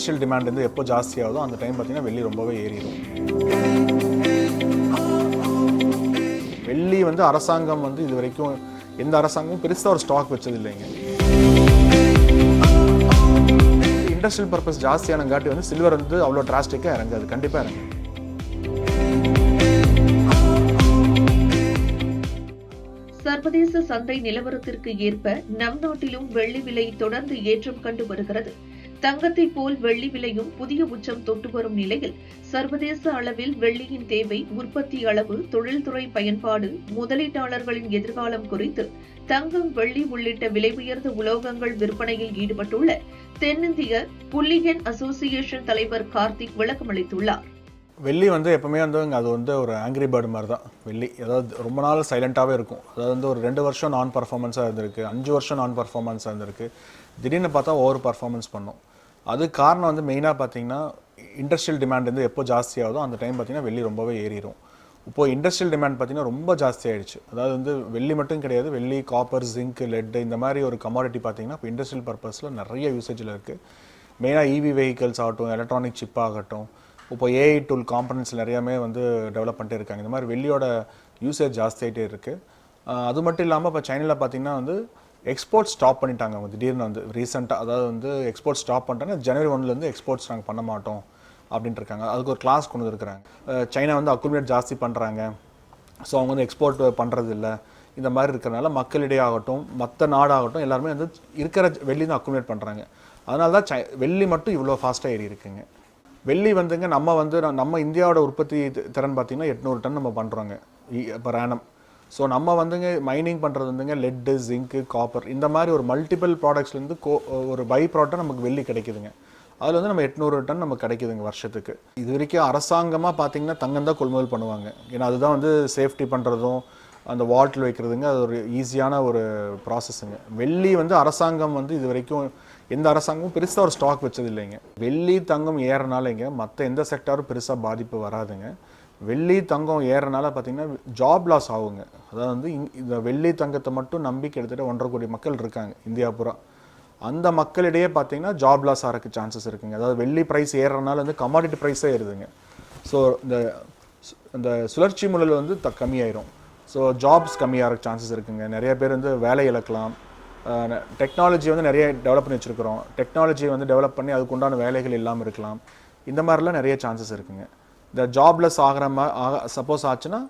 Industrial demand வந்து எப்போ ஜாஸ்தியாகுதோ அந்த டைம் பார்த்தீங்கன்னா வெள்ளி ரொம்பவே ஏறிடும். வெள்ளி வந்து அரசாங்கம் வந்து இது வரைக்கும் எந்த அரசாங்கமும் பெருசாக ஒரு ஸ்டாக் வச்சது இல்லைங்க. இண்டஸ்ட்ரியல் பர்பஸ் ஜாஸ்தியானங்காட்டி வந்து சில்வர் வந்து அவ்வளோ டிராஸ்டிக்காக இறங்காது. கண்டிப்பாக இறங்கும். சர்வதேச சந்தை நிலவரத்திற்கு ஏற்ப நம் நாட்டிலும் வெள்ளி விலை தொடர்ந்து ஏற்றம் கண்டு வருகிறது. தங்கத்தை போல் வெள்ளி விலையும் புதிய உச்சம் தொட்டு வரும் நிலையில் சர்வதேச அளவில் வெள்ளியின் தேவை உற்பத்தி அளவு தொழில்துறை பயன்பாடு முதலீட்டாளர்களின் எதிர்காலம் குறித்து தங்கம் வெள்ளி உள்ளிட்ட விலை உயர்ந்த உலோகங்கள் விற்பனையில் ஈடுபட்டுள்ள தென்னிந்திய புள்ளியன் அசோசியேஷன் தலைவர் கார்த்திக் விளக்கமளித்துள்ளார். வெள்ளி வந்து எப்பவுமே வந்து அது வந்து ஒரு ஆங்கிரி பேர்டு மாதிரி தான் வெள்ளி அதாவது ரொம்ப நாள் சைலண்ட்டாகவே இருக்கும். அதாவது வந்து ஒரு ரெண்டு வருஷம் நான் பர்ஃபார்மன்ஸாக இருந்திருக்கு அஞ்சு வருஷம் நான் பர்ஃபார்மன்ஸாக இருந்திருக்கு. திடீர்னு பார்த்தா ஓவர் பர்ஃபார்மன்ஸ் பண்ணும். அது காரணம் வந்து மெயினாக பார்த்தீங்கன்னா இண்டஸ்ட்ரியல் டிமாண்ட் வந்து எப்போ ஜாஸ்தியாகுதோ அந்த டைம் பார்த்தீங்கன்னா வெள்ளி ரொம்பவே ஏறிடும் இப்போது இண்டஸ்ட்ரியல் டிமாண்ட் பார்த்தீங்கன்னா ரொம்ப ஜாஸ்தி ஆயிடுச்சு அதாவது வந்து வெள்ளி மட்டும் கிடையாது வெள்ளி காப்பர் ஜிங்க் லெட் இந்த மாதிரி ஒரு கமாடிட்டி பார்த்தீங்கன்னா இப்போ இண்டஸ்ட்ரியல் பர்பஸில் நிறைய யூசேஜில் இருக்குது மெயினாக இவி வெஹிக்கல்ஸ் ஆகட்டும் எலக்ட்ரானிக் சிப் ஆகட்டும் இப்போ ஏஐ டூல் காம்பனன்ட்ஸ் நிறையாமே வந்து டெவலப் பண்ணிட்டே இருக்காங்க. இந்த மாதிரி வெள்ளியோட யூசேஜ் ஜாஸ்தியாகிட்டே இருக்குது அது மட்டும் இல்லாமல் இப்போ சைனாவில் பார்த்தீங்கன்னா வந்து எக்ஸ்போர்ட் ஸ்டாப் பண்ணிட்டாங்க அவங்க திடீர்னு வந்து ரீசெண்டாக அதாவது வந்து எக்ஸ்போர்ட் ஸ்டாப் பண்ணிட்டாங்க ஜனவரி ஒன்லேருந்து எக்ஸ்போர்ட்ஸ் நாங்கள் பண்ண மாட்டோம் அப்படின்ட்டு இருக்காங்க. அதுக்கு ஒரு கிளாஸ் கொண்டு வந்துருக்குறாங்க. சைனா வந்து அக்குமுலேட் ஜாஸ்தி பண்ணுறாங்க ஸோ அவங்க வந்து எக்ஸ்போர்ட் பண்ணுறது இல்லை இந்த மாதிரி இருக்கிறனால மக்களிடையே ஆகட்டும் மற்ற நாடாகட்டும் எல்லாருமே வந்து இருக்கிற வெள்ளி தான் அக்குமுலேட் பண்ணுறாங்க அதனால தான் சை வெள்ளி மட்டும் இவ்வளோ ஃபாஸ்ட்டாக ஏறி இருக்குங்க. வெள்ளி வந்துங்க நம்ம வந்து நம்ம இந்தியாவோட உற்பத்தி திறன் பார்த்திங்கன்னா எட்நூறு டன் நம்ம பண்ணுறோங்க இப்போ ரேனம் ஸோ நம்ம வந்துங்க மைனிங் பண்ணுறது வந்துங்க லெட்டு ஜிங்க்கு காப்பர் இந்த மாதிரி ஒரு மல்டிபிள் ப்ராடக்ட்ஸ்லேருந்து கோ ஒரு பை ப்ராடக்டாக நமக்கு வெள்ளி கிடைக்குதுங்க. அதில் வந்து நம்ம எட்நூறு டன் நமக்கு கிடைக்குதுங்க வருஷத்துக்கு. இது வரைக்கும் அரசாங்கமாக பார்த்தீங்கன்னா தங்கம் தான் கொள்முதல் பண்ணுவாங்க. ஏன்னா அதுதான் வந்து சேஃப்டி பண்ணுறதும் அந்த வாட்டில் வைக்கிறதுங்க அது ஒரு ஈஸியான ஒரு ப்ராசஸ்ஸுங்க வெள்ளி வந்து அரசாங்கம் வந்து இது வரைக்கும் எந்த அரசாங்கமும் பெருசாக ஒரு ஸ்டாக் வச்சது இல்லைங்க. வெள்ளி தங்கம் ஏறனாலேங்க மற்ற எந்த செக்டாரும் பெருசாக பாதிப்பு வராதுங்க. வெள்ளி தங்கம் ஏறனால பார்த்தீங்கன்னா ஜாப் லாஸ் ஆகுங்க. அதாவது வந்து இந்த வெள்ளி தங்கத்தை மட்டும் நம்பி கிட்டத்தட்ட ஒன்றரை கோடி மக்கள் இருக்காங்க இந்தியா பூரா. அந்த மக்களிடையே பார்த்தீங்கன்னா ஜாப் லாஸ் ஆகிறதுக்கு சான்சஸ் இருக்குங்க. அதாவது வெள்ளி ப்ரைஸ் ஏறுறனால வந்து கமாடிட்டி ப்ரைஸே ஏறுதுங்க. ஸோ இந்த இந்த சுழற்சி முறையில் வந்து த கம்மியாயிரும். ஸோ ஜாப்ஸ் கம்மியாக சான்சஸ் இருக்குங்க. நிறைய பேர் வந்து வேலை இழக்கலாம். டெக்னாலஜி வந்து நிறைய டெவலப் பண்ணி வச்சுருக்கிறோம். டெக்னாலஜி வந்து டெவலப் பண்ணி அதுக்குண்டான வேலைகள் இல்லாமல் இருக்கலாம். இந்த மாதிரிலாம் நிறைய சான்சஸ் இருக்குங்க. இந்த ஜாப்லெஸ் ஆகிற மா ஆக சப்போஸ் ஆச்சுன்னா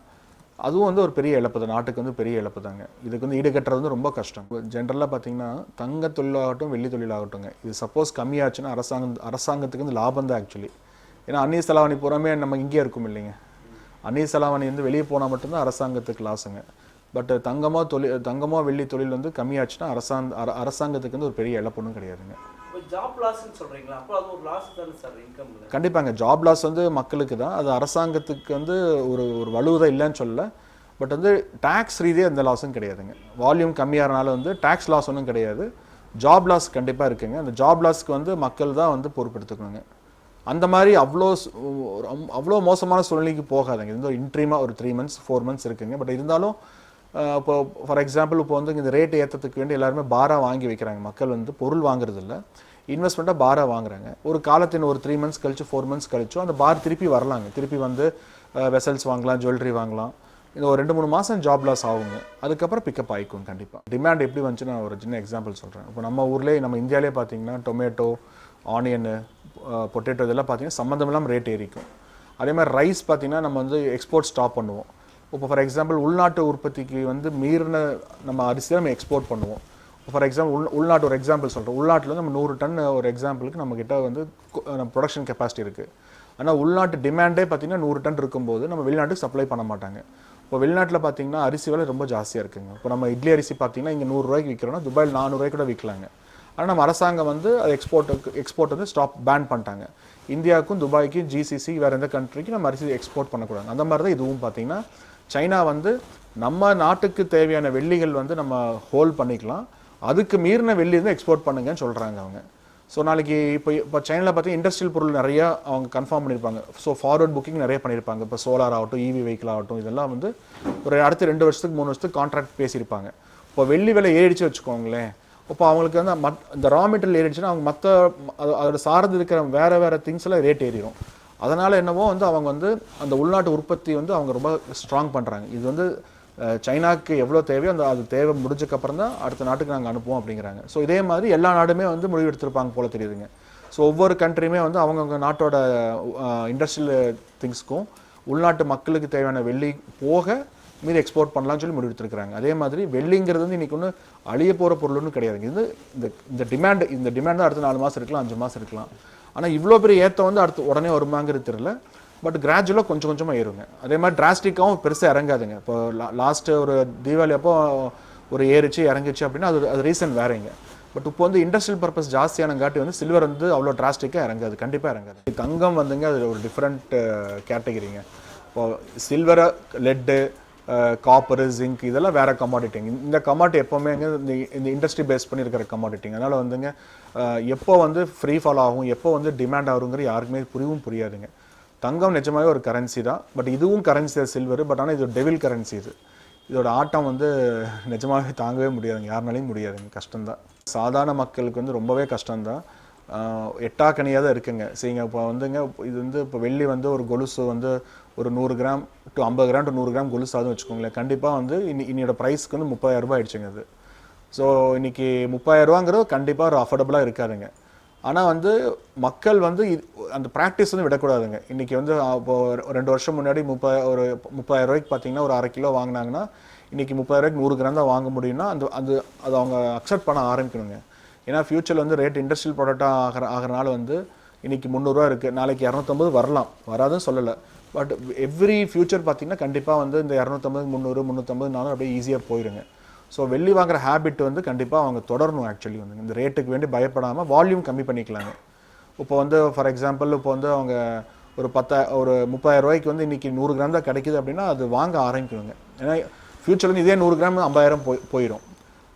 அதுவும் வந்து ஒரு பெரிய இழப்பு தான். நாட்டுக்கு வந்து பெரிய இழப்பு தாங்க. இதுக்கு வந்து ஈடுகட்டுறது வந்து ரொம்ப கஷ்டம். ஜென்ரலாக பார்த்தீங்கன்னா தங்க தொழிலாகட்டும் வெள்ளி தொழிலாகட்டும்ங்க இது சப்போஸ் கம்மியாச்சுன்னா அரசாங்கம் அரசாங்கத்துக்கு வந்து லாபம் தான் ஆக்சுவலி ஏன்னா அந்நிய செலாவணி பூராமே நம்ம இங்கேயே இருக்கும் இல்லைங்க. அந்நிய செலாவணி வந்து வெளியே போனால் மட்டும்தான் அரசாங்கத்துக்கு லாஸுங்க பட் தங்கமோ தொழில் தங்கமோ வெள்ளி தொழில் வந்து கம்மியாச்சுன்னா அரசாங்க அரசாங்கத்துக்கு வந்து ஒரு பெரிய இழப்புன்னு கிடையாதுங்க. ஜாப் லாஸ்ன்னு சொல்றீங்களா? அப்போ அது ஒரு லாஸ் தானே சார் இன்கம்ல கண்டிப்பாங்க. ஜாப் லாஸ் வந்து மக்களுக்கு தான். அது அரசாங்கத்துக்கு வந்து ஒரு ஒரு வலுதான் இல்லைன்னு சொல்லல. பட் வந்து டேக்ஸ் ரீதியாக எந்த லாஸும் கிடையாதுங்க. வால்யூம் கம்மியாகிறனால வந்து டேக்ஸ் லாஸ் ஒன்றும் கிடையாது. ஜாப் லாஸ் கண்டிப்பாக இருக்குங்க. அந்த ஜாப் லாஸ்க்கு வந்து மக்கள் தான் வந்து பொறுப்பெடுத்துக்கணுங்க. அந்த மாதிரி அவ்வளோ அவ்வளோ மோசமான சூழ்நிலைக்கு போகாதுங்க. இது இன்ட்ரீமாக ஒரு த்ரீ மந்த்ஸ் ஃபோர் மந்த்ஸ் இருக்குங்க. பட் இருந்தாலும் இப்போ ஃபார் எக்ஸாம்பிள் இப்போ வந்து இந்த ரேட் ஏற்றத்துக்கு வேண்டி எல்லாருமே பாரா வாங்கி வைக்கிறாங்க. மக்கள் வந்து பொருள் வாங்குறதில்ல. இன்வெஸ்ட்மெண்ட்டாக பாரை வாங்குறாங்க. ஒரு காலத்தின் ஒரு த்ரீ மந்த்ஸ் கழிச்சு ஃபோர் மந்த்ஸ் கழிச்சோ அந்த பார் திருப்பி வரலாங்க. திருப்பி வந்து வெசல்ஸ் வாங்கலாம் ஜுவல்லரி வாங்கலாம். இந்த ஒரு ரெண்டு மூணு மாதம் ஜாப் லாஸ் ஆகுங்க. அதுக்கப்புறம் பிக்கப் ஆகிக்கும் கண்டிப்பாக டிமாண்ட் எப்படி வந்துச்சு நான் ஒரு சின்ன எக்ஸாம்பிள் சொல்கிறேன் இப்போ நம்ம ஊர்லேயே நம்ம இந்தியாவிலே பார்த்தீங்கன்னா டொமேட்டோ ஆனியனு பொட்டேட்டோ இதெல்லாம் பார்த்தீங்கன்னா சம்மந்தம் இல்லாமல் ரேட் ஏறிக்கும். அதே மாதிரி ரைஸ் பார்த்தீங்கன்னா நம்ம வந்து எக்ஸ்போர்ட் ஸ்டாப் பண்ணுவோம். இப்போ ஃபார் எக்ஸாம்பிள் உள்நாட்டு உற்பத்திக்கு வந்து மீறின நம்ம அரிசி நம்ம எக்ஸ்போர்ட் பண்ணுவோம். ஃபார் எக்ஸாம்பிள் உள் உள்நாட்டு ஒரு எக்ஸாம்பிள் சொல்கிறோம் உள்நாட்டில் வந்து நம்ம நூறு டன் ஒரு எக்ஸாம்பிளுக்கு நம்மக்கிட்ட வந்து நம்ம ப்ரொடக்ஷன் கெப்பாசிட்டி இருக்குது ஆனால் உள்நாட்டு டிமாண்டே பார்த்தீங்கன்னா நூறு டன் இருக்கும்போது நம்ம வெளிநாட்டுக்கு சப்ளை பண்ண மாட்டாங்க. இப்போ வெளிநாட்டில் பார்த்தீங்கன்னா அரிசி விலை ரொம்ப ஜாஸ்தியாக இருக்குங்க. இப்போ நம்ம இட்லி அரிசி பார்த்தீங்கன்னா இங்கே நூறுரூவாய்க்கு விற்கிறோம்னா துபாயில் நானூறுரூவாய்க்கு கூட விற்கலாங்க ஆனால் நம்ம அரசாங்கம் வந்து அது எக்ஸ்போர்ட்டுக்கு எக்ஸ்போர்ட் வந்து ஸ்டாப் பேன் பண்ணிட்டாங்க. இந்தியாவுக்கும் துபாய்க்கும் ஜிசிசி வேறு எந்த கண்ட்ரிக்கும் நம்ம அரிசி எக்ஸ்போர்ட் பண்ணக்கூடாது. அந்த மாதிரி தான் இதுவும் பார்த்தீங்கன்னா சைனா வந்து நம்ம நாட்டுக்கு தேவையான வெள்ளிகள் வந்து நம்ம ஹோல்ட் பண்ணிக்கலாம். அதுக்கு மீறின வெள்ளி வந்து எக்ஸ்போர்ட் பண்ணுங்கன்னு சொல்கிறாங்க அவங்க. ஸோ நாளைக்கு இப்போ இப்போ சைனாவில் பார்த்தீங்கன்னா இண்டஸ்ட்ரியல் பொருள் நிறையா அவங்க கன்ஃபார்ம் பண்ணியிருப்பாங்க ஸோ ஃபார்வர்ட் புக்கிங் நிறைய பண்ணியிருப்பாங்க இப்போ சோலார் ஆகட்டும் இவி வெஹிக்கிள் ஆகட்டும் இதெல்லாம் வந்து ஒரு அடுத்த ரெண்டு வருஷத்துக்கு மூணு வருஷத்துக்கு கான்ட்ராக்ட் பேசியிருப்பாங்க. இப்போ வெள்ளி விலை ஏறிச்சு வச்சுக்கோங்களேன். இப்போ அவங்களுக்கு வந்து மத் இந்த ரா மெட்டீரியல் ஏறிடுச்சுன்னா அவங்க மற்ற அதோட சார்ந்து இருக்கிற வேறு வேறு திங்ஸ் எல்லாம் ரேட் ஏறிடும் அதனால் என்னவோ வந்து அவங்க வந்து அந்த உள்நாட்டு உற்பத்தி வந்து அவங்க ரொம்ப ஸ்ட்ராங் பண்ணுறாங்க இது வந்து சைனாக்கு எவ்வளோ தேவையோ அந்த அது தேவை முடிஞ்சக்கப்புறம் தான் அடுத்த நாட்டுக்கு நாங்கள் அனுப்புவோம் அப்படிங்கிறாங்க. ஸோ இதே மாதிரி எல்லா நாடுமே வந்து முடிவு எடுத்திருப்பாங்க போல தெரியுதுங்க. ஸோ ஒவ்வொரு கண்ட்ரியுமே வந்து அவங்கவுங்க நாட்டோட இண்டஸ்ட்ரியல் திங்ஸ்க்கும் உள்நாட்டு மக்களுக்கு தேவையான வெள்ளி போக மீறி எக்ஸ்போர்ட் பண்ணலாம்னு சொல்லி முடிவு எடுத்திருக்கிறாங்க அதே மாதிரி வெள்ளிங்கிறது வந்து இன்னைக்கு ஒன்று அழிய போகிற பொருள்னு கிடையாதுங்க. இது இந்த இந்த டிமாண்ட் இந்த டிமாண்ட் தான் அடுத்த நாலு மாதம் இருக்கலாம் அஞ்சு மாதம் இருக்கலாம். ஆனால் இவ்வளோ பெரிய ஏற்றம் வந்து அடுத்து உடனே வருமாங்கிறது தெரியல. பட் கிராஜுவலாக கொஞ்சம் கொஞ்சமாக ஏறுங்க. அதே மாதிரி டிராஸ்டிக்காகவும் பெருசாக இறங்காதுங்க. இப்போ லாஸ்ட்டு ஒரு தீபாவளி அப்போ ஒரு ஏறிச்சு இறங்கிச்சு அப்படின்னா அது அது ரீசன் வேறங்க பட் இப்போ வந்து இண்டஸ்ட்ரியல் பர்பஸ் ஜாஸ்தியானங்காட்டி வந்து சில்வர் வந்து அவ்வளோ டிராஸ்டிக்காக இறங்காது. கண்டிப்பாக இறங்காது. தங்கம் வந்துங்க அது ஒரு டிஃப்ரெண்ட் கேட்டகிரிங்க இப்போ சில்வரை லெட்டு காப்பரு ஜிங்க் இதெல்லாம் வேறு கமாடிட்டிங்க இந்த கமாடிட்டி எப்போவுமே இந்த இந்த இண்டஸ்ட்ரி பேஸ் பண்ணி இருக்கிற கமாடிட்டிங்க அதனால் வந்துங்க எப்போ வந்து ஃப்ரீ ஃபால் ஆகும் எப்போ வந்து டிமாண்ட் ஆகுங்கிற யாருக்குமே புரியவும் புரியாதுங்க. தங்கம் நிஜமாவே ஒரு கரன்சி தான். பட் இதுவும் கரன்சி தான் சில்வர் பட் ஆனால் இது ஒரு டெவில் கரன்சி இது. இதோட ஆட்டம் வந்து நிஜமாகவே தாங்கவே முடியாதுங்க. யாருனாலையும் முடியாதுங்க. கஷ்டம்தான். சாதாரண மக்களுக்கு வந்து ரொம்பவே கஷ்டம்தான். எட்டா கனியாக தான் இருக்குங்க. சரிங்க இப்போ வந்துங்க இது வந்து இப்போ வெள்ளி வந்து ஒரு கொலுசு வந்து ஒரு நூறு கிராம் டு ஐம்பது கிராம் டு நூறு கிராம் கொலுசு ஆகுதுன்னு வச்சுக்கோங்களேன். கண்டிப்பாக வந்து இன்னி இன்னியோட ப்ரைஸ்க்கு வந்து முப்பதாயிரரூபா ஆயிடுச்சுங்க அது. ஸோ இன்றைக்கி முப்பதாயிரரூபாங்கிறது கண்டிப்பாக ஒரு அஃபோர்டபுளாக இருக்காதுங்க. ஆனால் வந்து மக்கள் வந்து அந்த ப்ராக்டிஸ் வந்து விடக்கூடாதுங்க. இன்றைக்கி வந்து இப்போ ஒரு ரெண்டு வருஷம் முன்னாடி முப்ப ஒரு முப்பதாயிரம் ரூபாய்க்கு பார்த்தீங்கன்னா ஒரு அரை கிலோ வாங்கினாங்கன்னா இன்றைக்கி முப்பதாயிரரூபாய்க்கு நூறு கிராம் தான் வாங்க முடியும்னா அந்த அது அது அவங்க அக்செப்ட் பண்ண ஆரம்பிக்கணுங்க. ஏன்னா ஃப்யூச்சரில் வந்து ரேட் இண்டஸ்ட்ரியல் ப்ராடக்டாக ஆகிற ஆகிறனால வந்து இன்னைக்கு முந்நூறுரூவா இருக்குது நாளைக்கு இரநூத்தம்பது வரலாம். வராதுன்னு சொல்லலை. பட் எவ்ரி ஃப்யூச்சர் பார்த்தீங்கன்னா கண்டிப்பாக வந்து இந்த இரநூத்தம்பது முந்நூறு முந்நூற்றம்பதுனாலும் அப்படியே ஈஸியாக போயிடுங்க ஸோ வெள்ளி வாங்குற ஹேபிட் வந்து கண்டிப்பாக அவங்க தொடரணும் ஆக்சுவலி வந்து. இந்த ரேட்டுக்கு வேண்டி பயப்படாமல் வால்யூம் கம்மி பண்ணிக்கலாங்க இப்போ வந்து ஃபார் எக்ஸாம்பிள் இப்போ வந்து அவங்க ஒரு பத்தா ஒரு முப்பதாயிரம் ரூபாய்க்கு வந்து இன்றைக்கி நூறு கிராம் தான் கிடைக்குது அப்படின்னா அது வாங்க ஆரம்பிக்கணுங்க ஏன்னா ஃப்யூச்சர் வந்து இதே நூறு கிராம் ஐம்பதாயிரம் போய் போயிடும்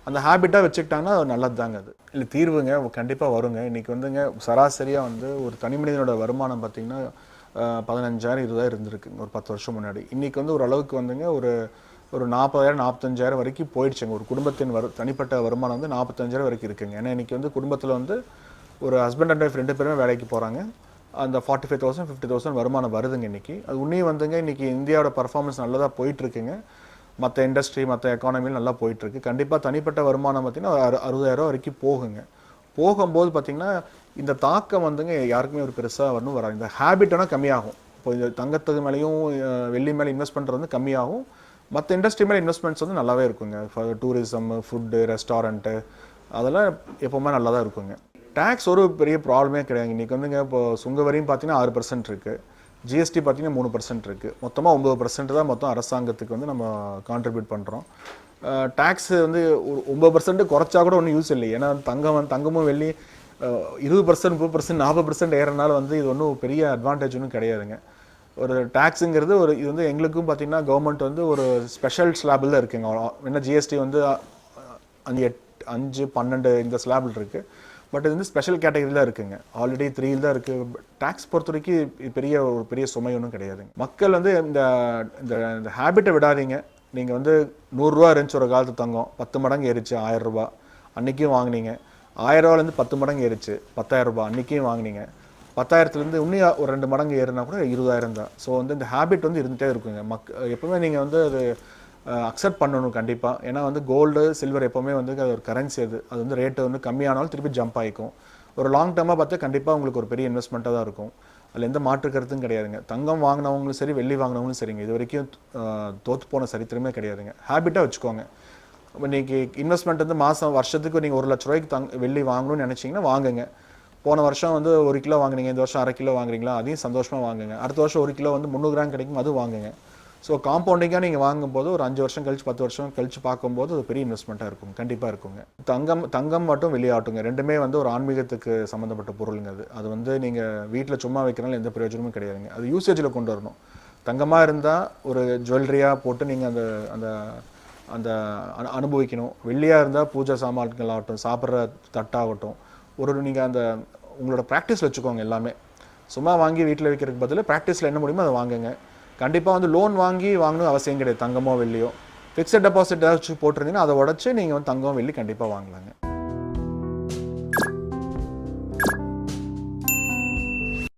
அந்த ஹேபிட்டாக வச்சுக்கிட்டாங்கன்னா அது நல்லது தாங்க அது. இல்லை தீர்வுங்க கண்டிப்பாக வருங்க. இன்றைக்கி வந்துங்க சராசரியாக வந்து ஒரு தனி மனிதனோட வருமானம் பார்த்தீங்கன்னா பதினஞ்சாயிரம் இருபதாயிரம் இருந்திருக்கு ஒரு பத்து வருஷம் முன்னாடி. இன்றைக்கி வந்து ஓரளவுக்கு வந்துங்க ஒரு ஒரு நாற்பதாயிரம் நாற்பத்தஞ்சாயிரம் வரைக்கும் போயிடுச்சுங்க. ஒரு குடும்பத்தின் வரு தனிப்பட்ட வருமானம் வந்து நாற்பத்தஞ்சாயிரம் வரைக்கும் இருக்குங்க. ஏன்னா இன்னைக்கு வந்து குடும்பத்தில் வந்து ஒரு ஹஸ்பண்ட் அண்ட் ஒய்ஃப் ரெண்டு பேருமே வேலைக்கு போகிறாங்க அந்த forty five thousand fifty thousand வருமானம் வருதுங்க இன்றைக்கி அது உன்னையும் வந்துங்க இன்னைக்கு இந்தியாவோட பர்ஃபார்மன்ஸ் நல்லதாக போயிட்டுருக்குங்க. மற்ற இண்டஸ்ட்ரி மற்ற எக்கானமியில் நல்லா போயிட்டுருக்கு. கண்டிப்பாக தனிப்பட்ட வருமானம் பார்த்திங்கன்னா அறு அறுபதாயிரம் வரைக்கும் போகுங்க. போகும்போது பார்த்திங்கன்னா இந்த தாக்கம் வந்துங்க யாருக்குமே ஒரு பெருசாக வரணும் வராது. இந்த ஹேபிட் ஆனால் கம்மியாகும். இப்போ இந்த தங்கத்துக்கு மேலேயும் வெள்ளி மேலே இன்வெஸ்ட் பண்ணுறது வந்து கம்மியாகும். மற்ற இண்டஸ்ட்ரி மேலே இன்வெஸ்ட்மெண்ட்ஸ் வந்து நல்லாவே இருக்குங்க. டூரிசம் ஃபுட்டு ரெஸ்டாரண்ட்டு அதெல்லாம் எப்போவுமே நல்லா தான் இருக்குங்க. டேக்ஸ் ஒரு பெரிய ப்ராப்ளமே கிடையாது. இன்றைக்கி வந்துங்க இப்போ சுங்க வரியும் பார்த்தீங்கன்னா ஆறு பர்சன்ட் இருக்குது ஜிஎஸ்டி பார்த்தீங்கன்னா மூணு பர்சன்ட் இருக்குது மொத்தமாக ஒம்பது பர்சன்ட் தான் மொத்தம் அரசாங்கத்துக்கு வந்து நம்ம கான்ட்ரிபியூட் பண்ணுறோம் டேக்ஸ் வந்து ஒரு ஒம்பது பர்சன்ட் குறைச்சா கூட ஒன்றும் யூஸ் இல்லை. ஏன்னா தங்கம் வந்து- தங்கமும் வெள்ளி இருபது பர்சன்ட் முப்பது பர்சன்ட் நாற்பது பர்சன்ட் ஏறனால வந்து இது ஒன்றும் பெரிய அட்வான்டேஜ் ஒன்றும் கிடையாதுங்க. ஒரு டேக்ஸுங்கிறது ஒரு இது வந்து எங்களுக்கும் பார்த்திங்கன்னா கவர்மெண்ட் வந்து ஒரு ஸ்பெஷல் ஸ்லாபில் இருக்குங்க. என்ன ஜிஎஸ்டி வந்து அஞ்சு எட் அஞ்சு பன்னெண்டு இந்த ஸ்லாபில் இருக்குது பட் இது வந்து ஸ்பெஷல் கேட்டகரியில் தான் இருக்குங்க. ஆல்ரெடி த்ரீயில் தான் இருக்குது டேக்ஸ் பொறுத்த வரைக்கும் பெரிய ஒரு பெரிய சுமை ஒன்றும் கிடையாதுங்க. மக்கள் வந்து இந்த இந்த இந்த ஹேபிட்டை விடாதீங்க. நீங்கள் வந்து நூறுரூவா இருந்துச்சு ஒரு காலத்து தங்கம். பத்து மடங்கு ஏறிச்சு ஆயிரம் அன்றைக்கும் வாங்குனீங்க. ஆயிரம் ரூபாலேருந்து பத்து மடங்கு ஏறிச்சு பத்தாயிரம் ரூபா அன்றைக்கும் வாங்குனீங்க. பத்தாயிரத்துலேருந்து இன்னும் ஒரு ரெண்டு மடங்கு ஏறுனா கூட இருபதாயிரம் தான். ஸோ வந்து இந்த ஹேபிட் வந்து இருந்துகிட்டே இருக்குங்க. மக் எப்போவுமே நீங்கள் வந்து அது அக்செப்ட் பண்ணணும் கண்டிப்பாக ஏன்னா வந்து கோல்டு சில்வர் எப்போவுமே வந்து அது ஒரு கரன்சி அது. அது வந்து ரேட்டு வந்து கம்மியானாலும் திருப்பி ஜம்ப் ஆகிக்கும் ஒரு லாங் டேர்மாக பார்த்தா கண்டிப்பாக உங்களுக்கு ஒரு பெரிய இன்வெஸ்ட்மெண்ட்டாக தான் இருக்கும். அதில் எந்த மாற்று கருத்தும் கிடையாதுங்க. தங்கம் வாங்கினவங்களும் சரி வெள்ளி வாங்கினவங்களும் சரிங்க. இது வரைக்கும் தோற்று போன சரித்திரமே கிடையாதுங்க. ஹேபிட்டாக வச்சுக்கோங்க. இப்போ இன்னைக்கு இன்வெஸ்ட்மெண்ட் வந்து மாதம் வருஷத்துக்கு நீங்கள் ஒரு லட்ச ரூபாய்க்கு தங் வெள்ளி வாங்கணும்னு நினச்சிங்கன்னா வாங்குங்க. போன வருஷம் வந்து ஒரு கிலோ வாங்குனீங்க இந்த வருஷம் அரை கிலோ வாங்குறீங்களா? அதையும் சந்தோஷமாக வாங்குங்க. அடுத்த வருஷம் ஒரு கிலோ வந்து முந்நூறு கிராம் கிடைக்கும் அது வாங்குங்க. ஸோ காம்பவுண்டிங்காக நீங்கள் வாங்கும்போது ஒரு அஞ்சு வருஷம் கழிச்சு பத்து வருஷம் கழிச்சு பார்க்கும்போது அது பெரிய இன்வெஸ்ட்மெண்ட்டாக இருக்கும் கண்டிப்பாக இருக்குங்க. தங்கம் தங்கம் மட்டும் வெளியாட்டுங்க. ரெண்டுமே வந்து ஒரு ஆன்மீகத்துக்கு சம்மந்தப்பட்ட பொருளுங்க அது. அது வந்து நீங்கள் வீட்டில் சும்மா வைக்கிறனால எந்த பிரயோஜனமும் கிடையாதுங்க. அது யூசேஜில் கொண்டு வரணும். தங்கமாக இருந்தால் ஒரு ஜுவல்லரியாக போட்டு நீங்கள் அந்த அந்த அந்த அனு- அனுபவிக்கணும். வெள்ளியாக இருந்தால் பூஜை சாமான்கள் ஆகட்டும் சாப்பிட்ற தட்டாகட்டும் ஒரு நீங்கள் அந்த உங்களோட ப்ராக்டிஸ் வச்சுக்கோங்க எல்லாமே. சும்மா வாங்கி வீட்டில் வைக்கிறதுக்கு பதில் ப்ராக்டிஸில் என்ன முடியுமோ அதை வாங்குங்க. கண்டிப்பாக வந்து லோன் வாங்கி வாங்கணும் அவசியம் கிடையாது. தங்கமோ வெள்ளியோ. ஃபிக்ஸட் டெபாசிட் ஏதாச்சும் போட்டிருந்தீங்கன்னா அதை உடச்சி நீங்கள் வந்து தங்கம் வெள்ளி கண்டிப்பாக வாங்கலாங்க.